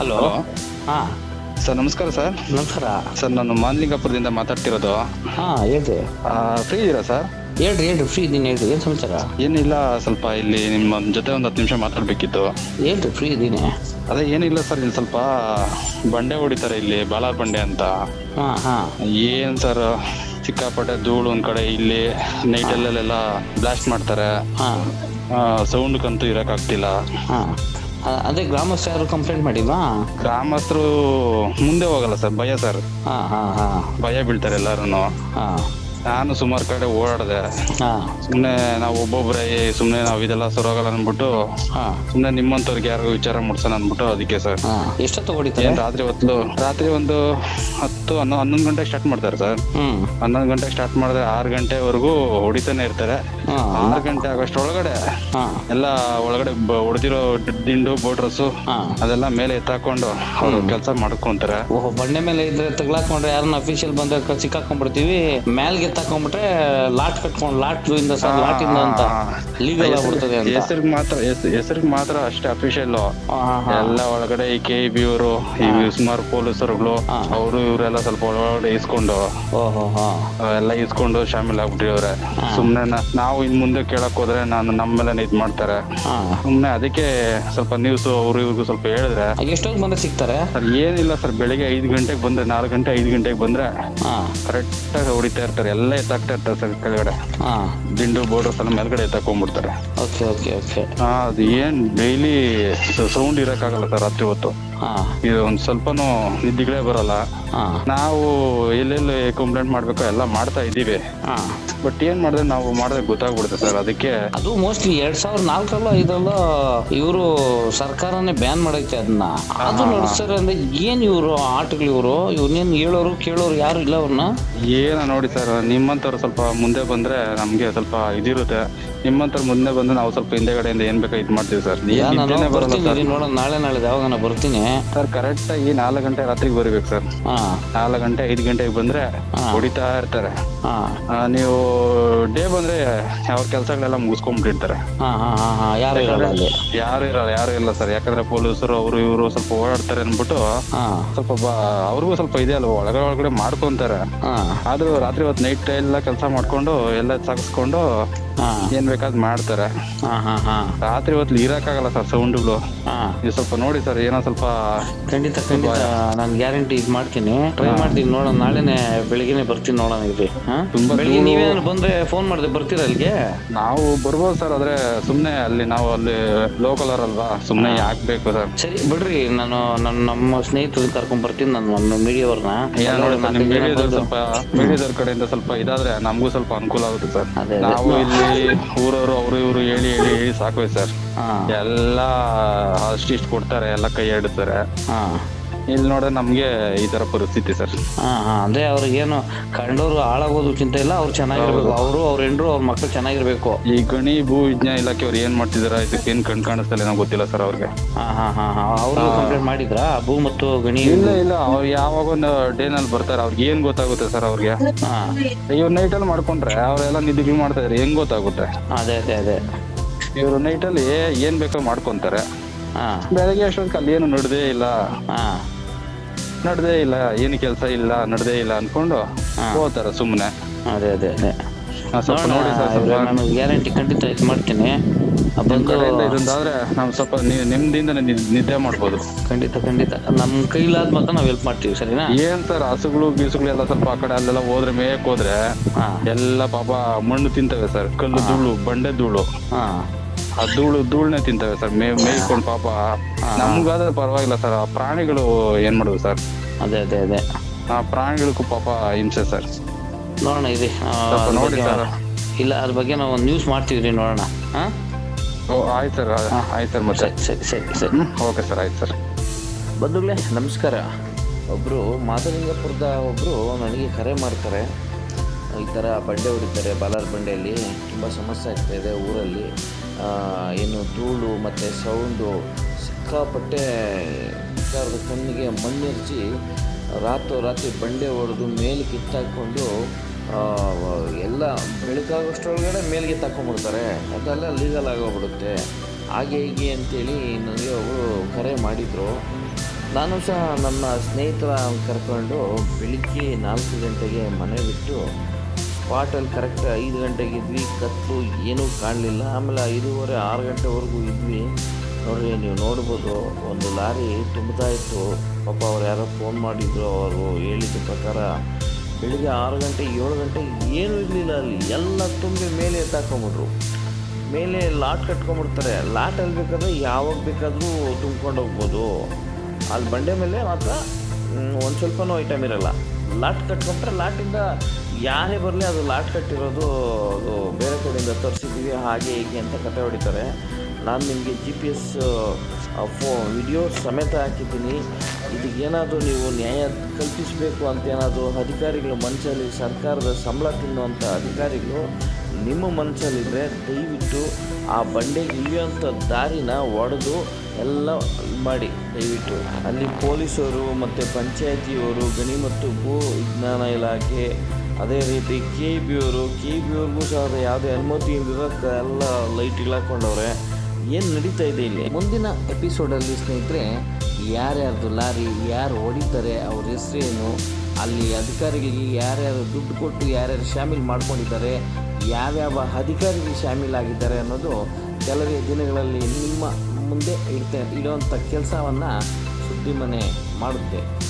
Hello. ಹಾ. Sir ನಮಸ್ಕಾರ sir. ನಮಸ್ಕಾರ. ಸರ್ ನಾನು ಮಾನ್ಲಿಂಗಪುರದಿಂದ ಮಾತಾಡ್ತಿರೋದು. ಹಾ ಹೇಳ್ರಿ. ಫ್ರೀ ಇದ್ದೀರಾ ಸರ್? ಹೇಳ್ರಿ ಹೇಳ್ರಿ ಫ್ರೀ ಇದೀನಿ ಹೇಳ್ರಿ. ಏನು ಸಮಾಚಾರ? ಏನಿಲ್ಲ ಸ್ವಲ್ಪ ಇಲ್ಲಿ ನಿಮ್ಮ ಜೊತೆ ಒಂದು ಹತ್ತು ನಿಮಿಷ ಮಾತಾಡಬೇಕಿತ್ತು. ಹೇಳ್ರಿ ಫ್ರೀ ಇದ್ದೀನಿ. ಅದೇ ಏನಿಲ್ಲ ಸರ್ ಇಲ್ಲಿ ಸ್ವಲ್ಪ ಬಂಡೆ ಹೊಡಿತಾರೆ ಇಲ್ಲಿ ಬಾಲಾರ್ ಬಂಡೆ ಅಂತ. ಹಾಂ ಹಾಂ. ಏನ್ ಸರ್ ಸಿಕ್ಕಾಪಟ್ಟೆ ಧೂಳು ಒಂದ್ ಕಡೆ ಇಲ್ಲಿ ನೈಟಲ್ಲೆಲ್ಲ ಬ್ಲಾಸ್ಟ್ ಮಾಡ್ತಾರೆ. ಸೌಂಡ್ ಸೌಂಡ್ಗಂತೂ ಇರಕ್ಕಾಗ್ತಿಲ್ಲ ಹಾಂ. ಅದೇ ಗ್ರಾಮಸ್ಥರು ಯಾರು ಕಂಪ್ಲೇಂಟ್ ಮಾಡಿಲ್ವಾ? ಗ್ರಾಮಸ್ಥರು ಮುಂದೆ ಹೋಗಲ್ಲ ಸರ್ ಭಯ ಸರ್. ಹಾಂ ಹಾಂ ಹಾಂ. ಭಯ ಬೀಳ್ತಾರೆ ಎಲ್ಲಾರು ಹಾಂ. ನಾನು ಸುಮಾರು ಕಡೆ ಓಡಾಡಿದೆ. ಹಾ. ಸುಮ್ನೆ ನಾವು ಒಬ್ಬೊಬ್ರೆ ಸುಮ್ನೆ ನಾವ್ ಇದೆಲ್ಲ ಸರೋಗಲ್ಲ ಅನ್ಬಿಟ್ಟು ಹಾ. ಸುಮ್ನೆ ನಿಮ್ಮಂತವ್ರಿಗೆ ಯಾರಿಗೂ ವಿಚಾರ ಮಾಡ್ಸೋಣ ಅನ್ಬಿಟ್ಟು ಅದಕ್ಕೆ ಸರ್. ಹಾಂ. ಎಷ್ಟೊತ್ತು ಹೊಡಿತಾರೆ? ಏನ್ ರಾತ್ರಿ ಹೊತ್ತು? ರಾತ್ರಿ ಒಂದು ಹತ್ತು ಹನ್ನೊ ಹನ್ನೊಂದು ಗಂಟೆಗೆ ಸ್ಟಾರ್ಟ್ ಮಾಡ್ತಾರೆ ಸರ್. ಹನ್ನೊಂದು ಗಂಟೆಗೆ ಸ್ಟಾರ್ಟ್ ಮಾಡಿದ್ರೆ ಆರು ಗಂಟೆವರೆಗೂ ಹೊಡಿತಾನೆ ಇರ್ತಾರೆ. ಹಾಂ. ಆರು ಗಂಟೆ ಆಗೋಷ್ಟು ಒಳಗಡೆ ಎಲ್ಲ ಒಳಗಡೆ ಹೊಡೆದಿರೋ ದಿಂಡು ಬೋಟ್ರಸ್ಸು ಹಾ. ಅದೆಲ್ಲ ಮೇಲೆ ಎತ್ತಾಕೊಂಡು ಅವ್ರು ಕೆಲಸ ಮಾಡ್ಕೊಂತಾರೆ. ಓಹೋ ಬಂಡೆ ಮೇಲೆ ಇದ್ರೆ ತಗ್ಲಾಕೊಂಡ್ರೆ ಯಾರನ್ನ ಅಫಿಷಿಯಲ್ ಬಂದ್ರೆ ಸಿಕ್ಕಾಕೊಂಡ್ಬಿಡ್ತೀವಿ. ಮ್ಯಾಲ್ಗೆ ತಕೊಂಡ್ಬಿಟ್ರೆ ಲಾಟ್ ಕಟ್ಕೊಂಡು ಲಾಟ್ ಇಂದ ಸರ್ ಲಾಟ್ ಇಂದ ಅಂತ ಲೀಗಲ್ ಆಗ್ಬಿಡ್ತದೆ ಅಂತ. ಹೆಸರಿಗೆ ಮಾತ್ರ ಹೆಸರಿಗೆ ಮಾತ್ರ ಅಷ್ಟೇ ಅಫಿಷಿಯಲ್ ಎಲ್ಲ ಒಳಗಡೆ ಈ ಕೆ ಬಿ ಅವರು ಈ ಸುಮಾರು ಪೊಲೀಸರುಗಳು. ಅವರು ಇವರೆಲ್ಲ ಸ್ವಲ್ಪ ಒಳಗಡೆ ಇಸ್ಕೊಂಡು ಎಲ್ಲ ಇಸ್ಕೊಂಡು ಶಾಮಿಲ್ ಆಗ್ಬಿಟ್ಟಿವ್ರೆ ಸುಮ್ನೆ ನಾವು ಇನ್ ಮುಂದೆ ಕೇಳಕ್ ಹೋದ್ರೆ ನಾನು ನಮ್ಮೆಲ್ಲ ಮೇಲೆ ಇದ್ ಮಾಡ್ತಾರೆ. ಸುಮ್ನೆ ಅದಕ್ಕೆ ಸ್ವಲ್ಪ ನ್ಯೂಸ್ ಅವ್ರು ಇವ್ರಿಗೂ ಸ್ವಲ್ಪ ಹೇಳಿದ್ರೆ. ಎಷ್ಟೊಂದು ಮಂದಿ ಸಿಗ್ತಾರೆ? ಸರ್ ಏನಿಲ್ಲ ಸರ್ ಬೆಳಿಗ್ಗೆ ಐದು ಗಂಟೆಗೆ ಬಂದ್ರೆ ನಾಲ್ಕು ಗಂಟೆ ಐದು ಗಂಟೆಗೆ ಬಂದ್ರೆ ಕರೆಕ್ಟ್ ಆಗಿ ಹೊಡಿತಾ ಇರ್ತಾರೆ. ಎಲ್ಲ ಎತ್ತಾಕ್ತಾ ಇರ್ತಾರೆ ಸರ್ ಕೆಳಗಡೆ. ಹಾಂ. ದಿಂಡು ಬೋರ್ಡರ್ಸ್ ಎಲ್ಲ ಮೇಲ್ಗಡೆ ಎತ್ತಾಕೊಂಡ್ಬಿಡ್ತಾರೆ ಓಕೆ ಓಕೆ ಓಕೆ. ಅದು ಏನ್ ಡೈಲಿ ಸೌಂಡ್ ಇರಕ್ಕಾಗಲ್ಲ ಸರ್ ರಾತ್ರಿ ಹೊತ್ತು. ಹಾಂ. ಇದು ಒಂದ್ ಸ್ವಲ್ಪನೂ ನಿದ್ದಿಗಳೇ ಬರಲ್ಲ. ಹಾಂ. ನಾವು ಎಲ್ಲೆಲ್ಲಿ ಕಂಪ್ಲೇಂಟ್ ಮಾಡ್ಬೇಕು ಎಲ್ಲ ಮಾಡ್ತಾ ಇದ್ದೀವಿ. ಹಾಂ. ಬಟ್ ಏನ್ ಮಾಡಿದ್ರೆ ನಾವು ಮಾಡಿದ್ರೆ ಗೊತ್ತಾಗ್ಬಿಡುತ್ತೆ ಸರ್ ಅದಕ್ಕೆ ಅದು ಮೋಸ್ಟ್ಲಿ ಎರಡ್ ಸಾವಿರದ ನಾಲ್ಕಲ್ಲ ಇದೆಲ್ಲ ಇವರು ಸರ್ಕಾರನೇ ಬ್ಯಾನ್ ಮಾಡೈತೆ ಅದನ್ನ ಅದು ನಡೆಸ್ತಾರೆ ಅಂದ್ರೆ ಏನ್ ಇವರು ಆಟಗಳು ಇವರು ಇವ್ರನ್ನೇನ್ ಹೇಳೋರು ಕೇಳೋರು ಯಾರು ಇಲ್ಲ ಅವ್ರನ್ನ? ಏನ ನೋಡಿ ಸರ್ ನಿಮ್ಮಂತವ್ರು ಸ್ವಲ್ಪ ಮುಂದೆ ಬಂದ್ರೆ ನಮ್ಗೆ ಸ್ವಲ್ಪ ಇದಿರುತ್ತೆ. ನಿಮ್ಮಂತರ ಮುಂದೆ ಬಂದ್ರೆ ನಾವು ಸ್ವಲ್ಪ ಹಿಂದೆಗಡೆಯಿಂದ ಏನ್ ಬೇಕಾ ಇದ್ ಮಾಡ್ತೀವಿ ಸರ್. ಯಾ, ನಾನು ನಿದ್ದೆನೇ ಬರಲ್ಲ ಬರ್ತೀನಿ ಸರ್. ಇರಿ ನೋಡೋಣ ನಾಳೆ ನಾಳೆ ಯಾವಾಗ ಬರ್ತೀನಿ. ಸರ್ ಕರೆಕ್ಟ್ ಆಗಿ ನಾಲ್ಕು ಗಂಟೆ ರಾತ್ರಿಗೆ ಬರ್ಬೇಕು ಸರ್. ಹಾ. ನಾಲ್ಕು ಗಂಟೆ ಐದು ಗಂಟೆಗೆ ಬಂದ್ರೆ. ಹೊಡಿತಾ ಇರ್ತಾರೆ. ಹಾ. ಆ, ನೀವು ಡೇ ಬಂದ್ರೆ ಅವ್ರ ಕೆಲಸಗಳೆಲ್ಲ ಮುಗಿಸ್ಕೊಂಡ್ಬಿಟ್ಟಿರ್ತಾರೆ ಹಾಂ ಹಾ ಹಾ ಹಾ ಯಾರು ಇರಲ್ಲ ಅಲ್ಲಿ. ಯಾರು ಇರಲ್ಲ ಯಾರು ಇಲ್ಲ ಸರ್. ಯಾಕಂದ್ರೆ ಪೊಲೀಸರು ಅವರು ಇವರು ಸ್ವಲ್ಪ ಓಡಾಡ್ತಾರೆ ಅನ್ಬಿಟ್ಟು ಹಾ. ಸ್ವಲ್ಪ ಬ- ಅವ್ರಿಗೂ ಸ್ವಲ್ಪ ಇದೆ ಅಲ್ವಾ? ಒಳಗಡೆ ಒಳಗಡೆ ಮಾಡ್ಕೊಂತಾರೆ. ಹಾ. ಆದ್ರೂ ರಾತ್ರಿ ಹೊತ್ತು ನೈಟ್ ಎಲ್ಲ ಕೆಲಸ ಮಾಡ್ಕೊಂಡು ಎಲ್ಲ ಸಾಗಿಸ್ಕೊಂಡು ಏನ್ ಬೇಕಾದ್ ಮಾಡ್ತಾರೆ. ಹಾ ಹಾ ಹಾ. ರಾತ್ರಿ ಹೊತ್ತು ಇರಕ್ಕಾಗಲ್ಲ ಸರ್ ಸೌಂಡ್ಗಳು. ನೀವು ಸ್ವಲ್ಪ ನೋಡಿ ಸರ್ ಏನೋ ಸ್ವಲ್ಪ ಖಂಡಿತ ಖಂಡಿತ. ನಾನು ಗ್ಯಾರಂಟಿ ಇದು ಮಾಡ್ತೀನಿ. ಟ್ರೈ ಮಾಡ್ತೀನಿ ನೋಡೋಣ. ನಾಳೆನೆ ಬೆಳಿಗ್ಗೆನೆ ಬರ್ತೀನಿ ನೋಡೋಣ ಇಲ್ಲಿ ತುಂಬಾ ಬೆಳಿಗ್ಗೆ ನೀವೇನು ಬಂದ್ರೆ ಫೋನ್ ಮಾಡಿದೆ ಬರ್ತೀರಾ ಅಲ್ಲಿಗೆ ನಾವು ಬರ್ಬೋದು ಸರ್ ಆದ್ರೆ ಸುಮ್ನೆ ಅಲ್ಲಿ ನಾವು ಅಲ್ಲಿ ಲೋಕಲರ್ ಅಲ್ವಾ ಸುಮ್ನೆ ಯಾಕೆ ಬೇಕು ಸರ್. ಸರಿ ಬಿಡ್ರಿ. ನಾನು ನನ್ನ ನಮ್ಮ ಸ್ನೇಹಿತರು ಕರ್ಕೊಂಡ್ ಬರ್ತೀನಿ ನಾನು ನನ್ನ ಮೀಡಿಯಾವ್ರನ್ನ. ಸ್ವಲ್ಪ ಮೀಡಿಯಾದವ್ರ ಕಡೆಯಿಂದ ಸ್ವಲ್ಪ ಇದಾದ್ರೆ ನಮಗೂ ಸ್ವಲ್ಪ ಅನುಕೂಲ ಆಗುತ್ತೆ ಸರ್. ನಾವು ಇಲ್ಲಿ ಊರವರು ಅವರು ಇವರು ಹೇಳಿ ಹೇಳಿ ಹೇಳಿ ಸಾಕು ಸರ್. ಎಲ್ಲಾ ಎಲ್ಲ ಅಷ್ಟಿಷ್ಟು ಕೊಡ್ತಾರೆ ಎಲ್ಲ ಕೈ ಆಡ್ತಾರೆ. ಹಾ. ಇಲ್ಲಿ ನೋಡಿದ್ರೆ ನಮ್ಗೆ ಈ ತರ ಪರಿಸ್ಥಿತಿ ಸರ್. ಹಾ ಹಾ ಅದೇ ಅವ್ರಿಗೇನು ಕಂಡವ್ರು ಹಾಳಾಗೋದು ಚಿಂತೆ ಇಲ್ಲ ಅವ್ರು ಚೆನ್ನಾಗಿರ್ಬೇಕು. ಅವರು ಅವ್ರ ಹೆಂಡ್ರು ಅವ್ರ ಮಕ್ಳು ಚೆನ್ನಾಗಿರ್ಬೇಕು. ಈ ಗಣಿ ಭೂ ವಿಜ್ಞಾನ ಇಲಾಖೆ ಅವ್ರು ಏನ್ ಮಾಡ್ತಿದಾರ ಇದಕ್ಕೆ ಏನ್ ಕಣ್ ಕಾಣಿಸ್ತಾ ಇಲ್ಲ ಗೊತ್ತಿಲ್ಲ ಸರ್ ಅವ್ರಿಗೆ. ಹಾ ಹಾ ಹಾ ಹಾ ಅವರು ಕಂಪ್ಲೇಂಟ್ ಮಾಡಿದ್ರಾ? ಭೂ ಮತ್ತು ಗಣಿ ಇಲ್ಲ ಇಲ್ಲ ಅವ್ರು ಯಾವಾಗ ಒಂದು ಡೇನಲ್ಲಿ ಬರ್ತಾರೆ ಅವ್ರಿಗೆ ಏನ್ ಗೊತ್ತಾಗುತ್ತೆ ಸರ್ ಅವ್ರಿಗೆ? ಹಾ. ಇವ್ರು ನೈಟ್ ಅಲ್ಲಿ ಮಾಡ್ಕೊಂಡ್ರೆ ಅವರೆಲ್ಲ ನಿದ್ದೆ ಮಾಡ್ತಾ ಇದ್ರೆ ಹೆಂಗ್ ಗೊತ್ತಾಗುತ್ತೆ? ಅದೇ ಅದೇ ಅದೇ. ಇವ್ರು ನೈಟ್ ಅಲ್ಲಿ ಏನ್ ಬೇಕೋ ಮಾಡ್ಕೊಂತಾರೆ. ಹಾ. ಬೆಳಗ್ಗೆ ಅಷ್ಟೊತ್ತಿಗೆ ಅಲ್ಲಿ ಏನು ನಡೆದೇ ಇಲ್ಲ. ಹಾ. ನಡೆದೇ ಇಲ್ಲ ಏನು ಕೆಲಸ ಇಲ್ಲ ನಡ್ದೇ ಇಲ್ಲ ಅನ್ಕೊಂಡು. ಹೋಗ್ತಾರೆ ಸುಮ್ಮನೆ ಅದೇ ಅದೇ ಅದೇ. ಸ್ವಲ್ಪ ನೋಡಿ ಸರ್ ಸ್ವಲ್ಪ ನಾನು ಗ್ಯಾರಂಟಿ ಖಂಡಿತ ಇದು ಮಾಡ್ತೀನಿ. ಬಂದು ಕಡೆಯಿಂದ ಇದೊಂದಾದ್ರೆ ನಾವು ಸ್ವಲ್ಪ ನಿ- ನೆಮ್ಮದಿಯಿಂದ ನಿ- ನಿದ್ದೆ ಮಾಡ್ಬೋದು. ಖಂಡಿತ ಖಂಡಿತ. ನಮ್ಮ ಕೈಲಾದ ಮಾತ್ರ ನಾವು ಹೆಲ್ಪ್ ಮಾಡ್ತೀವಿ ಸರಿನಾ? ಏನ್ ಸರ್ ಹಸುಗಳು ಬೀಸುಗಳು ಎಲ್ಲ ಸ್ವಲ್ಪ ಆ ಕಡೆ ಅಲ್ಲೆಲ್ಲ ಹೋದ್ರೆ ಮೇಯಕ್ ಹೋದ್ರೆ ಹಾ. ಎಲ್ಲ ಪಾಪ ಮಣ್ಣು ತಿಂತವೆ ಸರ್. ಕಲ್ಲು ಧೂಳು ಬಂಡೆ ಧೂಳು. ಹಾ. ಆ ಧೂಳು ಧೂಳನೆ ತಿಂತವೆ ಸರ್. ಮೇ ಮೇಯ್ಕೊಂಡು ಪಾಪ ನಮ್ಗಾದ್ರೆ ಪರವಾಗಿಲ್ಲ ಸರ್. ಆ ಪ್ರಾಣಿಗಳು ಏನ್ ಮಾಡುದು ಸರ್? ಅದೇ ಅದೇ ಅದೇ. ಆ ಪ್ರಾಣಿಗಳಿಗೂ ಪಾಪ ಹಿಂಸೆ ಸರ್. ನೋಡೋಣ ಇರಿ. ಆ, ಸ್ವಲ್ಪ ಅದ್ರ ನೋಡಿ ಬಗ್ಗೆ- ಸರ್. ಇಲ್ಲ ಅದ್ರ ಬಗ್ಗೆ ನಾವು ಒಂದು ನ್ಯೂಸ್ ಮಾಡ್ತೀವಿ ರೀ ನೋಡೋಣ. ಹಾಂ ಓ ಆಯ್ತು ಸರ್ ಆಯ್ತು ಸರ್ ಮತ್ತೆ. ಸರಿ ಸರಿ ಸರಿ ಸರಿ. ಹ್ಮ್ ಓಕೆ ಸರ್ ಆಯ್ತು ಸರ್. ಬಂಧುಗಳೇ ನಮಸ್ಕಾರ. ಒಬ್ಬರು ಮಾದಲಿಂಗಪುರದ ಒಬ್ಬರು ನನಗೆ ಕರೆ ಮಾಡ್ತಾರೆ. ಈ ಥರ ಬಂಡೆ ಹೊಡಿತಾರೆ ಬಾಲಾರ್ ಬಂಡೆಯಲ್ಲಿ. ತುಂಬ ಸಮಸ್ಯೆ ಆಗ್ತಾಯಿದೆ ಊರಲ್ಲಿ. ಏನು ಧೂಳು ಮತ್ತು ಸೌಂಡು ಸಿಕ್ಕಾಪಟ್ಟೆ ಸರ್ಕಾರದ ಕಣ್ಣಿಗೆ ಮಣ್ಣೆರಚಿ ರಾತ್ರೋರಾತ್ರಿ ಬಂಡೆ ಹೊಡೆದು ಮೇಲೆ ಕಿತ್ತಾಕೊಂಡು ಎಲ್ಲ ಬೆಳಕಾಗೋಷ್ಟೊಳಗಡೆ ಮೇಲ್ಗೆ ತಗೊಂಡ್ಬಿಡ್ತಾರೆ ಅದೆಲ್ಲ ಲೀಗಲ್ ಆಗೋಗ್ಬಿಡುತ್ತೆ. ಹಾಗೆ ಹೀಗೆ ಅಂತೇಳಿ ನನಗೆ ಅವರು ಕರೆ ಮಾಡಿದರು. ನಾನು ಸಹ ನನ್ನ ಸ್ನೇಹಿತರ ಕರ್ಕೊಂಡು ಬೆಳಿಗ್ಗೆ ನಾಲ್ಕು ಗಂಟೆಗೆ ಮನೆ ಬಿಟ್ಟು ಸ್ಪಾಟಲ್ಲಿ ಕರೆಕ್ಟ್ ಐದು ಗಂಟೆಗೆ ಇದ್ವಿ, ಕತ್ತು ಏನೂ ಕಾಣಲಿಲ್ಲ. ಆಮೇಲೆ ಐದೂವರೆ, ಆರು ಗಂಟೆವರೆಗೂ ಇದ್ವಿ. ನೋಡ್ರಿ, ನೀವು ನೋಡ್ಬೋದು, ಒಂದು ಲಾರಿ ತುಂಬ್ತಾ ಇತ್ತು. ಪಾಪ ಅವ್ರು ಯಾರೋ ಫೋನ್ ಮಾಡಿದ್ರು, ಅವರು ಹೇಳಿದ ಪ್ರಕಾರ ಬೆಳಿಗ್ಗೆ ಆರು ಗಂಟೆ ಏಳು ಗಂಟೆ ಏನೂ ಇರಲಿಲ್ಲ ಅಲ್ಲಿ. ಎಲ್ಲ ತುಂಬಿ ಮೇಲೆ ಎತ್ತಾಕೊಂಬಿಟ್ರು. ಮೇಲೆ ಲಾಟ್ ಕಟ್ಕೊಂಡ್ಬಿಡ್ತಾರೆ ಲಾಟಲ್ಲಿ ಬೇಕಾದ್ರೆ ಯಾವಾಗ ಬೇಕಾದರೂ ತುಂಬ್ಕೊಂಡು ಹೋಗ್ಬೋದು. ಅಲ್ಲಿ ಬಂಡೆ ಮೇಲೆ ಮಾತ್ರ ಒಂದು ಸ್ವಲ್ಪನೂ ಐಟಮ್ ಇರಲ್ಲ. ಲಾಟ್ ಕಟ್ಕೊಂಡ್ರೆ ಲಾಟಿಂದ ಯಾರೇ ಬರಲಿ ಅದು ಲಾಟ್ ಕಟ್ಟಿರೋದು, ಅದು ಬೇರೆ ಕಡೆಯಿಂದ ತರಿಸಿದ್ದೀವಿ, ಹಾಗೆ ಹೀಗೆ ಅಂತ ಕತೆ ಹೊಡಿತಾರೆ. ನಾನು ನಿಮಗೆ ಜಿ ಪಿ ಎಸ್ ಫೋ ವಿಡಿಯೋ ಸಮೇತ ಹಾಕಿದ್ದೀನಿ. ಇದಕ್ಕೇನಾದರೂ ನೀವು ನ್ಯಾಯ ಕಲ್ಪಿಸಬೇಕು ಅಂತ ಏನಾದರೂ ಅಧಿಕಾರಿಗಳು ಮನಸ್ಸಲ್ಲಿ ಸರ್ಕಾರದ ಸಂಬಳ ತಿನ್ನುವಂಥ ಅಧಿಕಾರಿಗಳು ನಿಮ್ಮ ಮನಸ್ಸಲ್ಲಿದ್ದರೆ ದಯವಿಟ್ಟು ಆ ಬಂಡೆಗೆ ಇಳಿಯುವಂಥ ದಾರಿನ ಒಡೆದು ಎಲ್ಲ ಮಾಡಿ, ದಯವಿಟ್ಟು. ಅಲ್ಲಿ ಪೊಲೀಸರು ಮತ್ತು ಪಂಚಾಯತಿಯವರು, ಗಣಿ ಮತ್ತು ಭೂ ವಿಜ್ಞಾನ ಇಲಾಖೆ, ಅದೇ ರೀತಿ ಕೆ ಬಿ ಅವರು ಕೆ ಬಿ ಅವ್ರಿಗೂ ಸಹ ಯಾವುದೇ ಅನುಮತಿ ಇಲ್ಲದ ಎಲ್ಲ ಲೈಟ್ಗಳು ಹಾಕ್ಕೊಂಡವ್ರೆ. ಏನು ನಡೀತಾ ಇದೆ ಇಲ್ಲಿ? ಮುಂದಿನ ಎಪಿಸೋಡಲ್ಲಿ ಸ್ನೇಹಿತರೆ, ಯಾರ್ಯಾರ್ದು ಲಾರಿ, ಯಾರು ಹೊಡಿತಾರೆ ಅವ್ರ ಹೆಸರೇನು, ಅಲ್ಲಿ ಅಧಿಕಾರಿಗಳಿಗೆ ಯಾರ್ಯಾರು ದುಡ್ಡು ಕೊಟ್ಟು ಯಾರ್ಯಾರು ಶಾಮೀಲ್ ಮಾಡ್ಕೊಂಡಿದ್ದಾರೆ, ಯಾವ್ಯಾವ ಅಧಿಕಾರಿಗಳು ಶಾಮೀಲಾಗಿದ್ದಾರೆ ಅನ್ನೋದು ಕೆಲವೇ ದಿನಗಳಲ್ಲಿ ನಿಮ್ಮ ಮುಂದೆ ಇಡ್ತೆ ಇಡೋವಂಥ ಕೆಲಸವನ್ನು ಸುದ್ದಿ ಮನೆ ಮಾಡುತ್ತೆ.